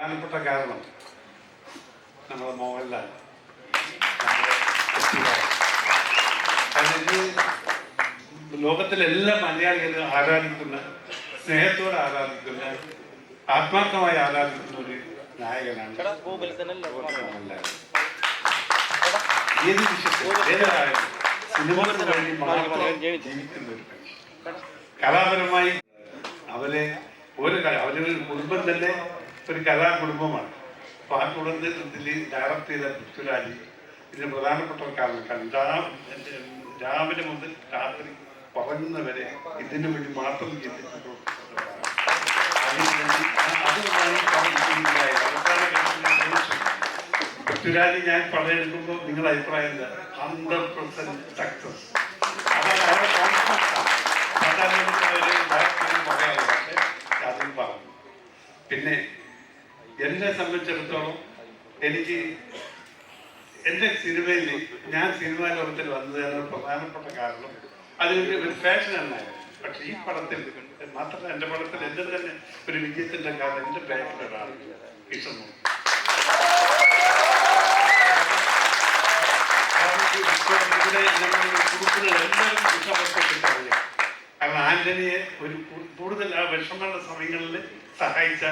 പ്രധാനപ്പെട്ട കാരണം നമ്മുടെ മോഹൻലാൽ. ലോകത്തിലെല്ലാ. കാരണം മലയാളികളും ആരാധിക്കുന്ന സ്നേഹത്തോടെ ആരാധിക്കുന്ന ആത്മാർത്ഥമായി ആരാധിക്കുന്ന ഒരു നായകനാണ് മോഹൻലാൽ. ഏത് വിഷയത്തിൽ ഏതായാലും സിനിമകൾക്ക് വേണ്ടി മാത്രം ജീവിക്കുന്ന ഒരു മനുഷ്യൻ കലാപരമായി അവരെ ഒരു അവരുടെ കുടുംബം തന്നെ ഒരു കലാകുടുംബമാണ് അപ്പൊ ആ കുടുംബത്തിൽ ഡയറക്ട് ചെയ്ത പൃഥ്വിരാജ് ഇതിന് പ്രധാനപ്പെട്ട ഒരു കാരണം രാവിലെ മുതൽ രാത്രി പറഞ്ഞവരെ ഇതിനു വേണ്ടി മാത്രം പൃഥ്വിരാജ് ഞാൻ പടയെടുക്കുമ്പോൾ നിങ്ങളുടെ അഭിപ്രായം ഹൺഡ്രഡ് പെർസെന്റ് സക്സസ് പിന്നെ എന്നെ സംബന്ധിച്ചിടത്തോളം എനിക്ക് എന്റെ സിനിമയിൽ ഞാൻ സിനിമാ ലോകത്തിൽ വന്നതിന് പ്രധാനപ്പെട്ട കാരണം. അതിന്റെ ഒരു ഫാഷൻ എന്നായിരുന്നു പക്ഷെ ഈ പടത്തിൽ മാത്രമല്ല എന്റെ പടത്തിൽ എന്റെ തന്നെ ഒരു വിജയത്തിന്റെ കാരണം ഇവിടെ ഞങ്ങൾ ഗ്രൂപ്പുകൾ എല്ലാവരും കാരണം ആന്റണിയെ ഒരു കൂടുതൽ ആ വിഷമമുള്ള സമയങ്ങളിൽ സഹായിച്ച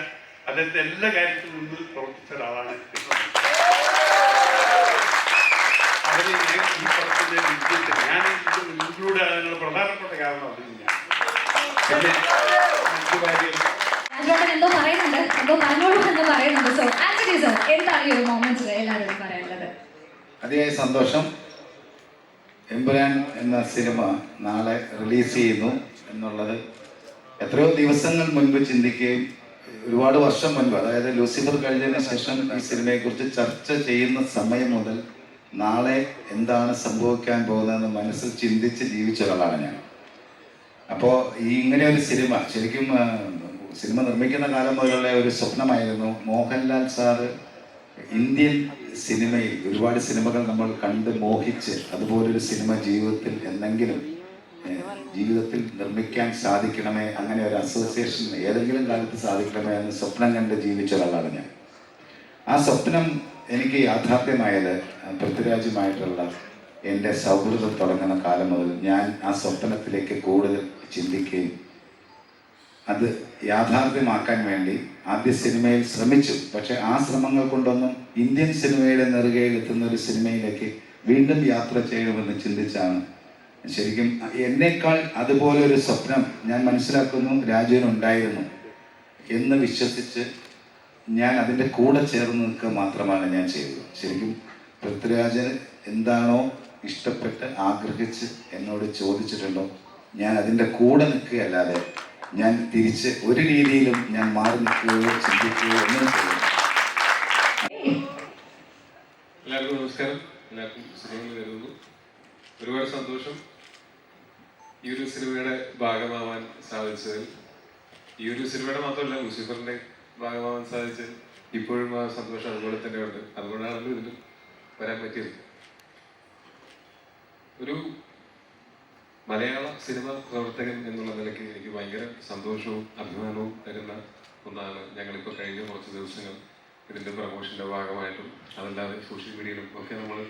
അദ്ദേഹത്തെ എല്ലാ കാര്യത്തിലും നിന്ന് പ്രവർത്തിച്ച ഒരാളാണ് ഈ വിജയത്തിൽ ഞാൻ ഇൻക്ലൂഡ് ആകാനുള്ള പ്രധാനപ്പെട്ട കാരണം അത് തന്നെയാണ് പിന്നെ മറ്റു കാര്യം. രാജോട്ടൻ എന്തോ പറയുന്നുണ്ട് എന്തോ പറഞ്ഞോളൂ എന്ന് പറയുന്നുണ്ട് സോ ആക്ച്വലി സോ എന്താണ് ഈ ഒരു മൊമെന്റ്സ് എല്ലാവരും പറയാനുള്ളത്? അതിയായ സന്തോഷം. എമ്പുരാൻ എന്ന സിനിമ നാളെ റിലീസ് ചെയ്യുന്നു എന്നുള്ളത് എത്രയോ ദിവസങ്ങൾ മുൻപ് ചിന്തിക്കുകയും ഒരുപാട് വർഷം മുൻപ് അതായത് ലൂസിഫർ കഴിഞ്ഞതിന് ശേഷം ഈ സിനിമയെ കുറിച്ച് ചർച്ച ചെയ്യുന്ന സമയം മുതൽ നാളെ എന്താണ് സംഭവിക്കാൻ പോകുന്നതെന്ന് മനസ്സിൽ ചിന്തിച്ച് ജീവിച്ച ഒരാളാണ് ഞാൻ. അപ്പോൾ ഈ ഇങ്ങനെ ഒരു സിനിമ ശരിക്കും സിനിമ നിർമ്മിക്കുന്ന കാലം മുതലുള്ള ഒരു സ്വപ്നമായിരുന്നു. മോഹൻലാൽ സാറ് ഇന്ത്യൻ സിനിമയിൽ ഒരുപാട് സിനിമകൾ നമ്മൾ കണ്ട് മോഹിച്ച് അതുപോലൊരു സിനിമ ജീവിതത്തിൽ എന്തെങ്കിലും ജീവിതത്തിൽ നിർമ്മിക്കാൻ സാധിക്കണമേ അങ്ങനെ ഒരു അസോസിയേഷൻ ഏതെങ്കിലും കാലത്ത് സാധിക്കണമേ എന്ന് സ്വപ്നം കണ്ട് ജീവിച്ച ഒരാളാണ് ഞാൻ. ആ സ്വപ്നം എനിക്ക് യാഥാർത്ഥ്യമായത് പൃഥ്വിരാജുമായിട്ടുള്ള എന്റെ സൗഹൃദം തുടങ്ങുന്ന കാലം മുതൽ ഞാൻ ആ സ്വപ്നത്തിലേക്ക് കൂടുതൽ ചിന്തിക്കുകയും അത് യാഥാർത്ഥ്യമാക്കാൻ വേണ്ടി ആദ്യ സിനിമയിൽ ശ്രമിച്ചു. പക്ഷെ ആ ശ്രമങ്ങൾ കൊണ്ടൊന്നും ഇന്ത്യൻ സിനിമയുടെ നെറുകയിൽ എത്തുന്ന ഒരു സിനിമയിലേക്ക് വീണ്ടും യാത്ര ചെയ്യണമെന്ന് ചിന്തിച്ചാണ് ശരിക്കും എന്നേക്കാൾ അതുപോലെ ഒരു സ്വപ്നം ഞാൻ മനസ്സിലാക്കുന്നു രാജുവിനുണ്ടായിരുന്നു എന്ന് വിശ്വസിച്ച് ഞാൻ അതിന്റെ കൂടെ ചേർന്ന് നിൽക്കുക മാത്രമാണ് ഞാൻ ചെയ്തത്. ശരിക്കും പൃഥ്വിരാജൻ എന്താണോ ഇഷ്ടപ്പെട്ട് ആഗ്രഹിച്ച് എന്നോട് ചോദിച്ചിട്ടുണ്ടോ ഞാൻ അതിന്റെ കൂടെ നിൽക്കുകയല്ലാതെ ഞാൻ തിരിച്ച് ഒരു രീതിയിലും ഞാൻ മാറി നിൽക്കുകയോ ചിന്തിക്കുകയോ ഒന്നും ചെയ്യുന്നു എല്ലാവർക്കും നമസ്കാരം. എല്ലാവർക്കും ഒരുപാട് സന്തോഷം. ഈ ഒരു സിനിമയുടെ ഭാഗമാവാൻ സാധിച്ചതിൽ ഈ ഒരു സിനിമയുടെ മാത്രമല്ല ലൂസിഫറിന്റെ ഭാഗമാവാൻ സാധിച്ചതിൽ ഇപ്പോഴും ആ സന്തോഷം അതുപോലെ തന്നെ ഉണ്ട് അതുകൊണ്ടാണല്ലോ ഇതിന് വരാൻ പറ്റിയത്. ഒരു മലയാള സിനിമ പ്രവർത്തകൻ എന്നുള്ള നിലയ്ക്ക് എനിക്ക് ഭയങ്കര സന്തോഷവും അഭിമാനവും തരുന്ന ഒന്നാണ് ഞങ്ങളിപ്പോൾ കഴിഞ്ഞ കുറച്ച് ദിവസങ്ങൾ ഇതിന്റെ പ്രൊമോഷന്റെ ഭാഗമായിട്ടും അതല്ലാതെ സോഷ്യൽ മീഡിയയിലും ഒക്കെ നമ്മൾ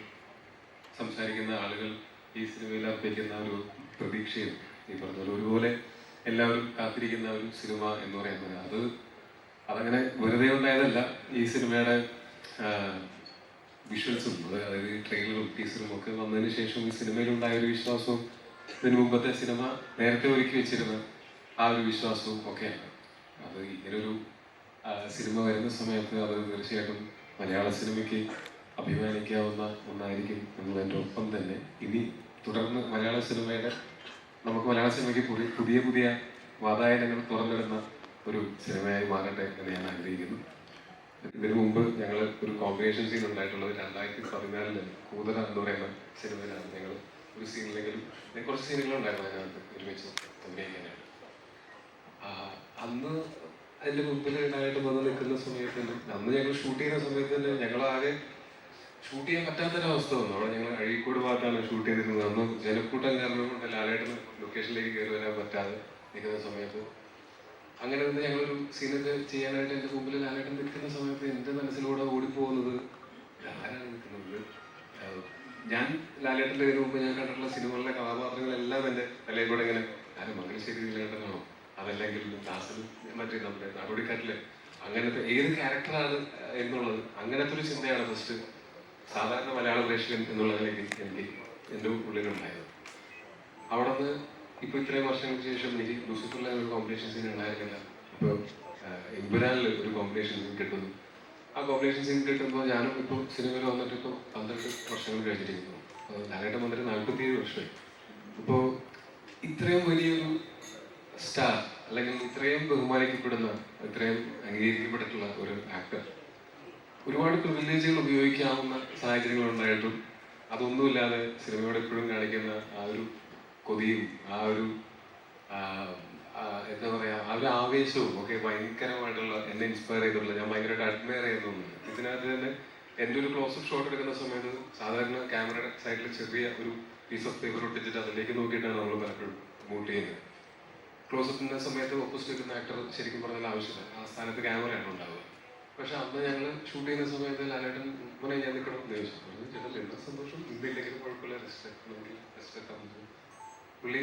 സംസാരിക്കുന്ന ആളുകൾ ഈ സിനിമയിൽ അർപ്പിക്കുന്ന ഒരു പ്രതീക്ഷയും ഈ പറഞ്ഞ പോലെ ഒരുപോലെ എല്ലാവരും കാത്തിരിക്കുന്ന ഒരു സിനിമ എന്ന് പറയുന്നത് അത് അതങ്ങനെ വെറുതെ ഉണ്ടായതല്ല. ഈ സിനിമയുടെ വിഷ്വൽസും അതായത് ഈ ട്രെയിലറും ടീസറും ഒക്കെ വന്നതിന് ശേഷം ഈ സിനിമയിലുണ്ടായ ഒരു വിശ്വാസവും ഇതിനു മുമ്പത്തെ സിനിമ നേരത്തെ ഒരുക്കി വെച്ചിരുന്ന ആ ഒരു വിശ്വാസവും ഒക്കെയാണ്. അത് ഇങ്ങനൊരു സിനിമ വരുന്ന സമയത്ത് അത് തീർച്ചയായിട്ടും മലയാള സിനിമയ്ക്ക് അഭിമാനിക്കാവുന്ന ഒന്നായിരിക്കും എന്നതിന്റെ ഒപ്പം തന്നെ. ഇനി തുടർന്ന് മലയാള സിനിമയുടെ നമുക്ക് മലയാള സിനിമയ്ക്ക് പുതിയ പുതിയ വാതായനങ്ങൾ തുറന്നിടുന്ന ഒരു സിനിമയായി മാറട്ടെ എന്ന് ഞാൻ ആഗ്രഹിക്കുന്നു. ഇതിനു മുമ്പ് ഞങ്ങൾ ഒരു കോമ്പിനേഷൻ സീൻ ഉണ്ടായിട്ടുള്ളത് രണ്ടായിരത്തി പതിനാലിൽ കൂതറ എന്ന് പറയുന്ന സിനിമയിലാണ്. ഞങ്ങൾ ഒരു സീനിലെങ്കിലും കുറച്ച് സീനുകളുണ്ടായിരുന്നു അതിനകത്ത് ഒരുമിച്ച് അഭിനയിക്കാനായിട്ട്. അന്ന് അതിന്റെ മുമ്പിൽ ഉണ്ടായിട്ട് വന്ന് നിൽക്കുന്ന സമയത്ത് അന്ന് ഞങ്ങൾ ഷൂട്ട് ചെയ്യുന്ന സമയത്ത് തന്നെ ഞങ്ങൾ ആകെ ഷൂട്ട് ചെയ്യാൻ പറ്റാത്തൊരവസ്ഥ വന്നു. അവിടെ ഞങ്ങൾ അഴീക്കോട് ഭാഗത്താണ് ഷൂട്ട് ചെയ്തിരുന്നത്. അന്ന് ജനക്കൂട്ടം കാരണം കൊണ്ട് ലാലേട്ടൻ ലൊക്കേഷനിലേക്ക് കയറി വരാൻ പറ്റാതെ നിൽക്കുന്ന സമയത്ത്. അങ്ങനെ നിന്ന് ഞങ്ങളൊരു സീനൊക്കെ ചെയ്യാനായിട്ട് എന്റെ മുമ്പിൽ ലാലേട്ടൻ നിൽക്കുന്ന സമയത്ത് എന്റെ മനസ്സിലൂടെ ഓടിപ്പോകുന്നത് ആരാണ് നിൽക്കുന്നത്? ഞാൻ ലാലേട്ടന്റെ മുമ്പ് ഞാൻ കണ്ടിട്ടുള്ള സിനിമകളിലെ കഥാപാത്രങ്ങളെല്ലാം എന്റെ കൂടെ ഇങ്ങനെ ആരും മംഗലശ്ശേരി ലാലേട്ടനാണോ അതല്ലെങ്കിൽ ദാസൻ മറ്റേ നമ്മുടെ നടപടിക്കാട്ടിലെ അങ്ങനത്തെ ഏത് ക്യാരക്ടറാണ് എന്നുള്ളത് അങ്ങനത്തെ ഒരു ചിന്തയാണ് ഫസ്റ്റ് സാധാരണ മലയാള പ്രേക്ഷകൻ എന്നുള്ളതിലേക്ക് എനിക്ക് എന്റെ ഉള്ളിലുണ്ടായത്. അവിടെ നിന്ന് ഇപ്പൊ ഇത്രയും വർഷങ്ങൾക്ക് ശേഷം എനിക്ക് ലൂസിഫറിലെ ഒരു കോമ്പറ്റീഷൻ സീൻ ഉണ്ടായിരുന്നില്ല ഇപ്പോൾ ഇമ്പുരാനിൽ ഒരു കോമ്പറ്റീഷൻ സീൻ കിട്ടുന്നു. ആ കോമ്പറ്റീഷൻ സീൻ കിട്ടുമ്പോൾ ഞാനും ഇപ്പോൾ സിനിമയിൽ വന്നിട്ട് ഇപ്പോൾ പന്ത്രണ്ട് വർഷങ്ങൾ കഴിഞ്ഞിരിക്കുന്നു. ലാലേട്ടൻ വന്നിട്ട് നാൽപ്പത്തിയേഴ് വർഷമായി. ഇപ്പോൾ ഇത്രയും വലിയൊരു സ്റ്റാർ അല്ലെങ്കിൽ ഇത്രയും ബഹുമാനിക്കപ്പെടുന്ന ഇത്രയും അംഗീകരിക്കപ്പെട്ടിട്ടുള്ള ഒരു ആക്ടർ ഒരുപാട് പ്രിവിലേജുകൾ ഉപയോഗിക്കാവുന്ന സാഹചര്യങ്ങൾ ഉണ്ടായിട്ടും അതൊന്നുമില്ലാതെ സിനിമയോട് എപ്പോഴും കാണിക്കുന്ന ആ ഒരു കൊതിയും ആ ഒരു എന്താ പറയാ ആ ഒരു ആവേശവും ഒക്കെ ഭയങ്കരമായിട്ടുള്ള എന്നെ ഇൻസ്പയർ ചെയ്തിട്ടുള്ള ഞാൻ ഭയങ്കരമായിട്ട് അഡ്മയർ ചെയ്യുന്നുണ്ട്. ഇതിനകത്ത് തന്നെ എന്റെ ഒരു ക്ലോസ് ഷോട്ട് എടുക്കുന്ന സമയത്ത് സാധാരണ ക്യാമറ സൈഡിൽ ചെറിയ ഒരു പീസ് ഓഫ് പേപ്പർ ഒട്ടിച്ചിട്ട് അതിലേക്ക് നോക്കിയിട്ടാണ് നമ്മൾ പലപ്പോഴും മൂട്ട് ചെയ്യുന്നത്. ക്ലോസപ്പിന്റെ സമയത്ത് ഓപ്പോസിറ്റ് നിൽക്കുന്ന ആക്ടർ ശരിക്കും പറഞ്ഞാൽ ആവശ്യമില്ല. ആ സ്ഥാനത്ത് ക്യാമറയാണ് ഉണ്ടാവുക. പക്ഷെ അന്ന് ഞങ്ങൾ ഷൂട്ട് ചെയ്യുന്ന സമയത്ത് ലാലേട്ടൻ മോനെ ഞാൻ നിൽക്കണം എന്ന് ചോദിച്ചു പറഞ്ഞു, ചേട്ടാ എന്താ സന്തോഷം? ഇന്ത്യയിലെങ്കിലും കുഴപ്പമില്ല. റെസ്റ്റ് എടുക്കാൻ പറ്റും. പുള്ളി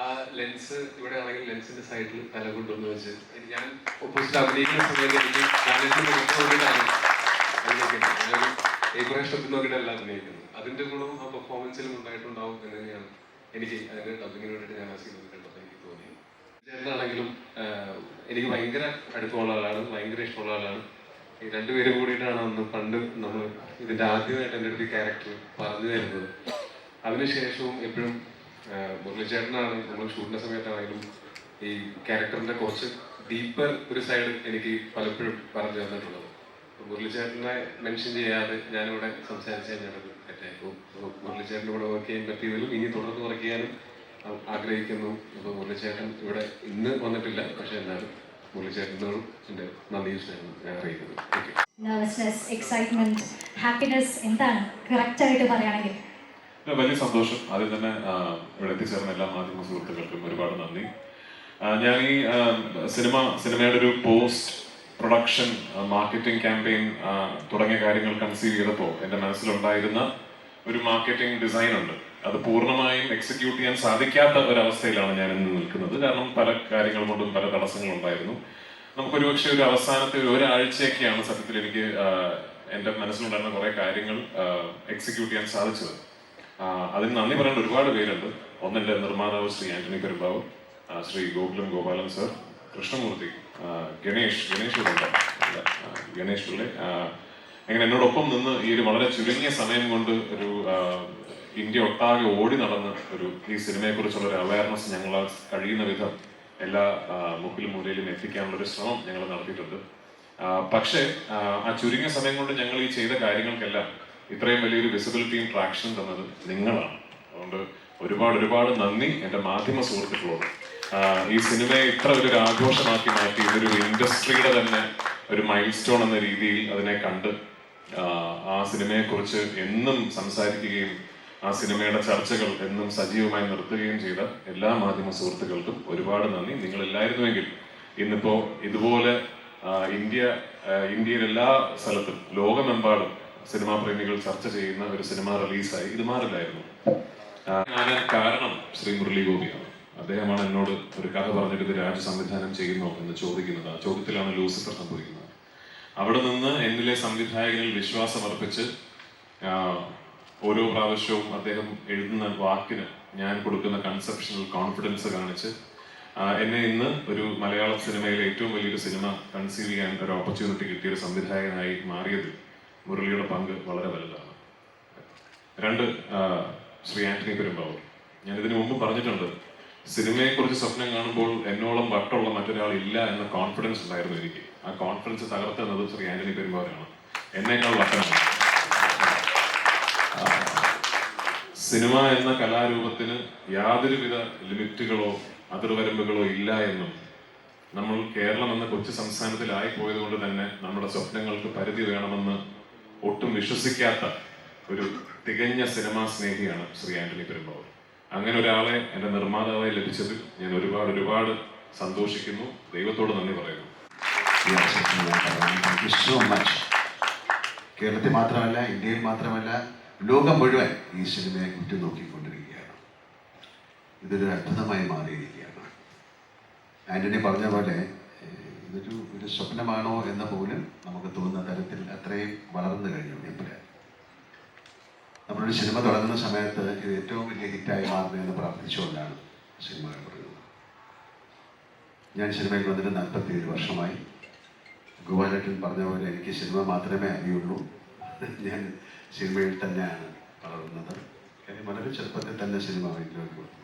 ആ ലെൻസ് ഇവിടെ ആണെങ്കിൽ ലെൻസിന്റെ സൈഡിൽ തല കൊണ്ടുവന്ന് വെച്ച് ഞാൻ ഓപ്പോസിറ്റ് അഭിനയിക്കുന്ന സമയത്ത് എനിക്ക് ലാലേട്ടൻ നോക്കിയിട്ടാണ് അഭിനയിക്കുന്നത് ഞാൻ ഷോപ്പിൽ നോക്കിയിട്ടല്ല അഭിനയിക്കുന്നത്. അതിന്റെ ഗുണം ആ പെർഫോമൻസിലും ഉണ്ടായിട്ടുണ്ടാവും എന്ന് തന്നെയാണ് എനിക്ക് അതിന്റെ ഡബിങ്ങിന് വേണ്ടിയിട്ട് ഞാൻ ആ സിനിമ കണ്ടപ്പോൾ എനിക്ക് തോന്നിയത്. ചേട്ടനാണെങ്കിലും എനിക്ക് ഭയങ്കര അടുപ്പമുള്ള ആളാണ് ഭയങ്കര ഇഷ്ടമുള്ള ആളാണ്. ഈ രണ്ടുപേരും കൂടിയിട്ടാണ് അന്ന് പണ്ട് നമ്മൾ ഇതിന്റെ ആദ്യമായിട്ട് എന്റെ ഒരു ക്യാരക്ടർ പറഞ്ഞു തരുന്നത്. അതിനുശേഷവും എപ്പോഴും മുരളിച്ചേട്ടനാണ് നമ്മൾ ഷൂട്ടിന്റെ സമയത്താണെങ്കിലും ഈ ക്യാരക്ടറിന്റെ കുറച്ച് ഡീപ്പർ ഒരു സൈഡ് എനിക്ക് പലപ്പോഴും പറഞ്ഞു തന്നിട്ടുള്ളത്. മുരളിചേട്ടനെ മെൻഷൻ ചെയ്യാതെ ഞാനിവിടെ സംസാരിച്ചു അപ്പോൾ മുരളിച്ചേട്ടന്റെ കൂടെ വർക്ക് ചെയ്യാൻ പറ്റിയതിലും ഇനി തുടർന്ന് വർക്ക് ചെയ്യാനും ആഗ്രഹിക്കുന്നു അപ്പോൾ മുരളിച്ചേട്ടൻ ഇവിടെ ഇന്ന് വന്നിട്ടില്ല. പക്ഷെ എന്നാലും മുരളിച്ചേട്ടനോടും എന്റെ നന്ദി സ്നേഹം ഞാൻ അറിയിക്കുന്നു. നെർവസ്നെസ് എക്സൈറ്റ്മെന്റ് ഹാപ്പിനെസ് എന്താണ്? കറക്റ്റ് ആയിട്ട് പറയുകയാണെങ്കിൽ. വലിയ സന്തോഷം. ആദ്യം തന്നെ ഇവിടെ എത്തിച്ചേർന്ന എല്ലാ മാധ്യമ സുഹൃത്തുക്കൾക്കും ഒരുപാട് നന്ദി. ഞാൻ ഈ സിനിമ സിനിമയുടെ ഒരു പോസ്റ്റ് പ്രൊഡക്ഷൻ മാർക്കറ്റിംഗ് ക്യാമ്പയിൻ തുടങ്ങിയ കാര്യങ്ങൾ കൺസീവ് ചെയ്തപ്പോൾ എന്റെ മനസ്സിലുണ്ടായിരുന്ന ഒരു മാർക്കറ്റിംഗ് ഡിസൈൻ ഉണ്ട്. അത് പൂർണമായും എക്സിക്യൂട്ട് ചെയ്യാൻ സാധിക്കാത്ത ഒരവസ്ഥയിലാണ് ഞാൻ ഇന്ന് നിൽക്കുന്നത്. കാരണം പല കാര്യങ്ങൾ കൊണ്ടും പല തടസ്സങ്ങളും ഉണ്ടായിരുന്നു. നമുക്കൊരു പക്ഷെ ഒരു അവസാനത്തെ ഒരു ഒരാഴ്ചയൊക്കെയാണ് സത്യത്തിൽ എനിക്ക് എന്റെ മനസ്സിലുണ്ടായിരുന്ന കുറേ കാര്യങ്ങൾ എക്സിക്യൂട്ട് ചെയ്യാൻ സാധിച്ചത്. അതിന് നന്ദി പറയേണ്ട ഒരുപാട് പേരുണ്ട്. ഒന്നെന്റെ നിർമ്മാതാവ് ശ്രീ ആന്റണി പെരുമ്പാവ് ശ്രീ ഗോകുലം ഗോപാലൻ സർ കൃഷ്ണമൂർത്തി ഗണേഷ് ഗണേഷ്? ഗണേഷ് പിള്ളെ അങ്ങനെ എന്നോടൊപ്പം നിന്ന് ഈ ഒരു വളരെ ചുരുങ്ങിയ സമയം കൊണ്ട് ഒരു ഇന്ത്യ ഒട്ടാകെ ഓടി നടന്ന് ഒരു ഈ സിനിമയെ കുറിച്ചുള്ള ഒരു അവയർനെസ് ഞങ്ങൾ കഴിയുന്ന വിധം എല്ലാ മുക്കിലും മൂലയിലും എത്തിക്കാനുള്ള ഒരു ശ്രമം ഞങ്ങൾ നടത്തിയിട്ടുണ്ട്. പക്ഷേ ആ ചുരുങ്ങിയ സമയം കൊണ്ട് ഞങ്ങൾ ഈ ചെയ്ത കാര്യങ്ങൾക്കെല്ലാം ഇത്രയും വലിയൊരു വിസിബിലിറ്റിയും ട്രാക്ഷനും തന്നത് നിങ്ങളാണ്. അതുകൊണ്ട് ഒരുപാട് ഒരുപാട് നന്ദി എന്റെ മാധ്യമ സുഹൃത്തുക്കളോട്. ഈ സിനിമയെ ഇത്ര വലിയൊരു ആഘോഷമാക്കി മാറ്റി ഇതൊരു ഇൻഡസ്ട്രിയുടെ തന്നെ ഒരു മൈൽ സ്റ്റോൺ എന്ന രീതിയിൽ അതിനെ കണ്ട് ആ, സിനിമയെ സിനിമയെക്കുറിച്ച് എന്നും സംസാരിക്കുകയും ആ സിനിമയുടെ ചർച്ചകൾ എന്നും സജീവമായി നിർത്തുകയും ചെയ്ത എല്ലാ മാധ്യമ സുഹൃത്തുക്കൾക്കും ഒരുപാട് നന്ദി. നിങ്ങൾ ഇല്ലായിരുന്നുവെങ്കിൽ ഇന്നിപ്പോ ഇതുപോലെ ഇന്ത്യ ഇന്ത്യയിൽ എല്ലാ സ്ഥലത്തും ലോകമെമ്പാടും സിനിമാ പ്രേമികൾ ചർച്ച ചെയ്യുന്ന ഒരു സിനിമ റിലീസായി ഇത് മാറില്ലായിരുന്നു. കാരണം ശ്രീ മുരളി ഗോപിയാണ് അദ്ദേഹമാണ് എന്നോട് ഒരു കഥ പറഞ്ഞിട്ട് ഇത് രാജ് സംവിധാനം ചെയ്യുന്നു എന്ന് ചോദിക്കുന്നത്. ആ ചോദ്യത്തിലാണ് ലൂസിഫർ സംഭവിക്കുന്നത്. അവിടെ നിന്ന് എന്നിലെ സംവിധായകനിൽ വിശ്വാസം അർപ്പിച്ച് ഓരോ പ്രാവശ്യവും അദ്ദേഹം എഴുതുന്ന വാക്കിന് ഞാൻ കൊടുക്കുന്ന കൺസെപ്ഷണൽ കോൺഫിഡൻസ് കാണിച്ച് എന്നെ ഇന്ന് ഒരു മലയാള സിനിമയിലെ ഏറ്റവും വലിയൊരു സിനിമ കൺസീവ് ചെയ്യാൻ ഒരു ഓപ്പർച്യൂണിറ്റി കിട്ടിയ ഒരു സംവിധായകനായി മാറിയതിൽ മുരളിയുടെ പങ്ക് വളരെ വലുതാണ്. രണ്ട് ശ്രീ ആന്റണി പെരുമ്പാവൂർ. ഞാൻ ഇതിനു മുമ്പ് പറഞ്ഞിട്ടുണ്ട് സിനിമയെക്കുറിച്ച് സ്വപ്നം കാണുമ്പോൾ എന്നോളം വട്ടുള്ള മറ്റൊരാൾ ഇല്ല എന്ന കോൺഫിഡൻസ് ഉണ്ടായിരുന്നു എനിക്ക്. ആ കോൺഫിഡൻസ് തകർത്തുന്നത് ശ്രീ ആന്റണി പെരുമ്പാവരാണ്. എന്നേക്കാൾ വട്ടനാണ് സിനിമ എന്ന കലാരൂപത്തിന് യാതൊരുവിധ ലിമിറ്റുകളോ അതിർവരമ്പുകളോ ഇല്ല എന്നും നമ്മൾ കേരളം എന്ന കൊച്ചു സംസ്ഥാനത്തിലായി പോയത് കൊണ്ട് തന്നെ നമ്മുടെ സ്വപ്നങ്ങൾക്ക് പരിധി വേണമെന്ന് ഒട്ടും വിശ്വസിക്കാത്ത ഒരു തികഞ്ഞ സിനിമാ സ്നേഹിയാണ് ശ്രീ ആന്റണി പെരുമ്പാവൂർ. അങ്ങനെ ഒരാളെ എന്റെ നിർമ്മാതാവായി ലഭിച്ചതിൽ ഞാൻ ഒരുപാട് ഒരുപാട് സന്തോഷിക്കുന്നു. ദൈവത്തോട് നന്ദി പറയുന്നു ഈ അവസരത്തിൽ ഞാൻ പറയാൻ താങ്ക് യു സോ മച്ച് കേരളത്തിൽ മാത്രമല്ല ഇന്ത്യയിൽ മാത്രമല്ല ലോകം മുഴുവൻ ഈ സിനിമയെ ഉറ്റുനോക്കിക്കൊണ്ടിരിക്കുകയാണ്. ഇതൊരു അത്ഭുതമായി മാറിയിരിക്കുകയാണ്. ആന്റണി പറഞ്ഞ പോലെ ഇതൊരു ഒരു സ്വപ്നമാണോ എന്ന പോലും നമുക്ക് തോന്നുന്ന തരത്തിൽ അത്രയും വളർന്നു കഴിഞ്ഞു എപ്പോഴും നമ്മളൊരു സിനിമ തുടങ്ങുന്ന സമയത്ത് ഇത് ഏറ്റവും വലിയ ഹിറ്റായി മാറുന്നതെന്ന് പ്രാർത്ഥിച്ചുകൊണ്ടാണ് സിനിമകൾ പറയുന്നത് ഞാൻ സിനിമയിൽ വന്നിട്ട് നാൽപ്പത്തിയേഴ് വർഷമായി. ഗോപാലേട്ടൻ പറഞ്ഞ പോലെ എനിക്ക് സിനിമ മാത്രമേ അറിയുള്ളൂ. ഞാൻ സിനിമയിൽ തന്നെയാണ് വളർന്നത്. കാര്യം വളരെ ചെറുപ്പത്തിൽ തന്നെ സിനിമ വീട്ടിലേക്ക് വന്നു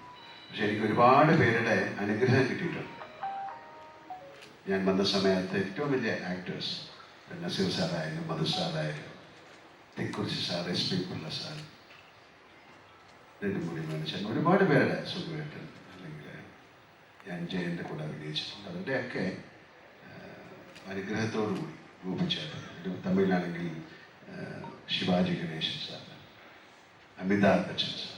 പക്ഷെ എനിക്ക് ഒരുപാട് പേരുടെ അനുഗ്രഹം കിട്ടിയിട്ടുണ്ട്. ഞാൻ വന്ന സമയത്ത് ഏറ്റവും വലിയ ആക്ടേഴ്സ് നസീർ സാറായാലും മധു സാറായാലും തെക്കുറിച്ച് sir S P Pillai sir Nedumudi മനുഷ്യൻ ഒരുപാട് പേരുടെ സുഖമായിട്ട് അല്ലെങ്കിൽ ഞാൻ ജയന്റെ കൂടെ അഭിനയിച്ചിട്ടുണ്ട്. അവരുടെയൊക്കെ അനുഗ്രഹത്തോടുകൂടി രൂപിച്ചത് തമിഴിലാണെങ്കിൽ Sivaji Ganesan sir Amitabh Bachchan sir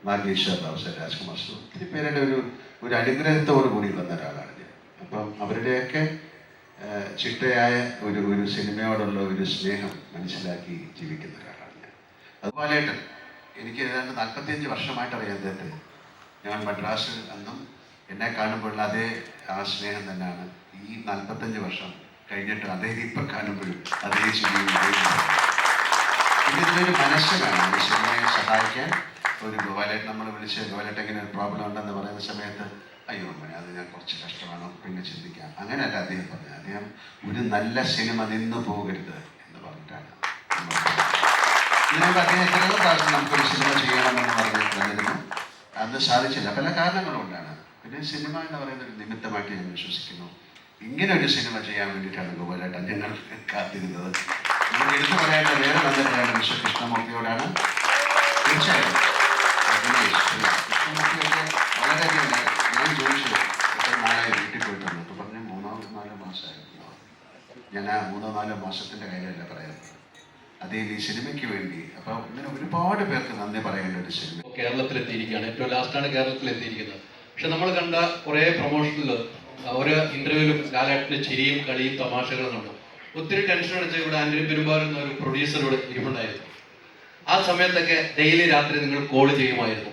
Nageswara Rao sir Rajkumar sir ഒത്തിരി പേരുടെ ഒരു ഒരു അനുഗ്രഹത്തോടു കൂടി വന്ന ഒരാളാണ് ഞാൻ. അപ്പം അവരുടെയൊക്കെ ചിട്ടയായ ഒരു ഒരു സിനിമയോടുള്ള ഒരു സ്നേഹം മനസ്സിലാക്കി ജീവിക്കുന്ന ഒരാളാണ് ഞാൻ. അതുപോലെ എനിക്ക് ഏതാണ്ട് നാൽപ്പത്തിയഞ്ച് വർഷമായിട്ട് അറിയാം അദ്ദേഹത്തെ. ഞാൻ മദ്രാസിൽ അന്നും എന്നെ കാണുമ്പോഴുള്ള അതേ ആ സ്നേഹം തന്നെയാണ് ഈ നാൽപ്പത്തഞ്ച് വർഷം കഴിഞ്ഞിട്ട് അദ്ദേഹം ഇപ്പം കാണുമ്പോഴും അതേ. പിന്നെ ഇതിലൊരു മനസ്സ് കാണാം ഈ സിനിമയെ സഹായിക്കാൻ ഒരു ഗോപാലേട്ട് നമ്മൾ വിളിച്ച് ഗോപാലേട്ട് ഇങ്ങനെ ഒരു പ്രോബ്ലം ഉണ്ടെന്ന് പറയുന്ന സമയത്ത് അയ്യോ മണി അത് ഞാൻ കുറച്ച് കഷ്ടമാണ്. പിന്നെ ചിന്തിക്കാം. അങ്ങനെയല്ല അദ്ദേഹം പറഞ്ഞത്. അദ്ദേഹം ഒരു നല്ല സിനിമ നിന്ന് പോകരുത് എന്ന് പറഞ്ഞിട്ടാണ് ഇതിനോട് അദ്ദേഹം എത്രയോ പ്രാവശ്യം നമുക്കൊരു സിനിമ ചെയ്യണമെന്ന് പറഞ്ഞിട്ടുണ്ടായിരുന്നു അന്ന് സാധിച്ചില്ല. പല കാരണങ്ങളുണ്ടാണ് പിന്നെ സിനിമ എന്ന് പറയുന്ന ഒരു നിമിത്തമായിട്ട് ഞാൻ വിശ്വസിക്കുന്നു. ഇങ്ങനെ ഒരു സിനിമ ചെയ്യാൻ വേണ്ടിയിട്ടാണ് ഗോപാലേട്ടൻ ഞങ്ങൾ കാത്തിരുന്നത്. എടുത്തു പറയേണ്ട വേറെ നല്ലതാണ് മിസ്റ്റർ കൃഷ്ണമൂർത്തിയോടാണ് തീർച്ചയായും ഞാൻ പോയിട്ട് മൂന്നോ നാലോ ആ മൂന്നോ നാലോ മാസത്തിന്റെ കാര്യമല്ല പറയുന്നത്. അതേ ഈ സിനിമയ്ക്ക് വേണ്ടി. അപ്പോൾ ഇങ്ങനെ ഒരുപാട് പേർക്ക് നന്ദി പറയേണ്ട ഒരു സിനിമ. കേരളത്തിലെത്തിയിരിക്കുകയാണ്. ഏറ്റവും ലാസ്റ്റാണ് കേരളത്തിൽ എത്തിയിരിക്കുന്നത് പക്ഷെ നമ്മൾ കണ്ട കുറേ പ്രൊമോഷനിൽ ഒരു ഇന്റർവ്യൂവിലും ലാലേട്ടന്റെ ചിരിയും കളിയും തമാശകളും കണ്ടു. ഒത്തിരി ടെൻഷൻ അടിച്ച ഇവിടെ ആന്റണി പെരുമ്പാവൂർ എന്ന ഒരു പ്രൊഡ്യൂസറോട് ഇരിപ്പുണ്ടായിരുന്നു. ആ സമയത്തൊക്കെ ഡെയിലി രാത്രി നിങ്ങൾ കോൾ ചെയ്യുമായിരുന്നു.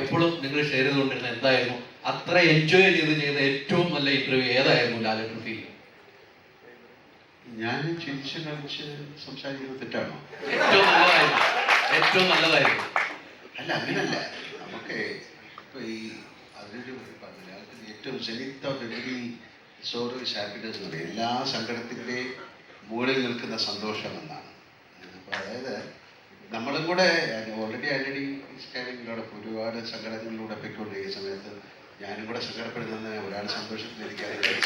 എപ്പോഴും നിങ്ങൾ ഷെയർ ചെയ്തുകൊണ്ടിരുന്ന എന്തായിരുന്നു? അത്ര എൻജോയ് ചെയ്ത് ചെയ്ത ഏറ്റവും നല്ല ഇന്റർവ്യൂ ഏതായിരുന്നു ലാലേട്ടൻ ഫീൽ ഞാൻ ചിരിച്ച് കളിച്ച് സംസാരിക്കുന്നത് തെറ്റാണോ? ഏറ്റവും നല്ലതായിരുന്നു. ഏറ്റവും നല്ലതായിരുന്നു. അല്ല അങ്ങനല്ല. നമുക്ക് ഇപ്പൊ ഈ ഏറ്റവും zenith of every sorry happiness എന്ന് പറയും. എല്ലാ സങ്കടത്തിന്റെയും മുകളിൽ നിൽക്കുന്ന സന്തോഷം എന്നാണ് അപ്പോൾ അതായത് നമ്മളും കൂടെ ഓൾറെഡി ആൾറെഡി സ്കാനിങ്ങിലോടൊപ്പം ഒരുപാട് സങ്കടങ്ങളിലൂടെ പൊയ്ക്കൊണ്ടിരിക്കുന്ന സമയത്ത് ഞാനും കൂടെ സങ്കടപ്പെടുന്ന ഒരാൾ സന്തോഷത്തിൽ എനിക്കറിയാം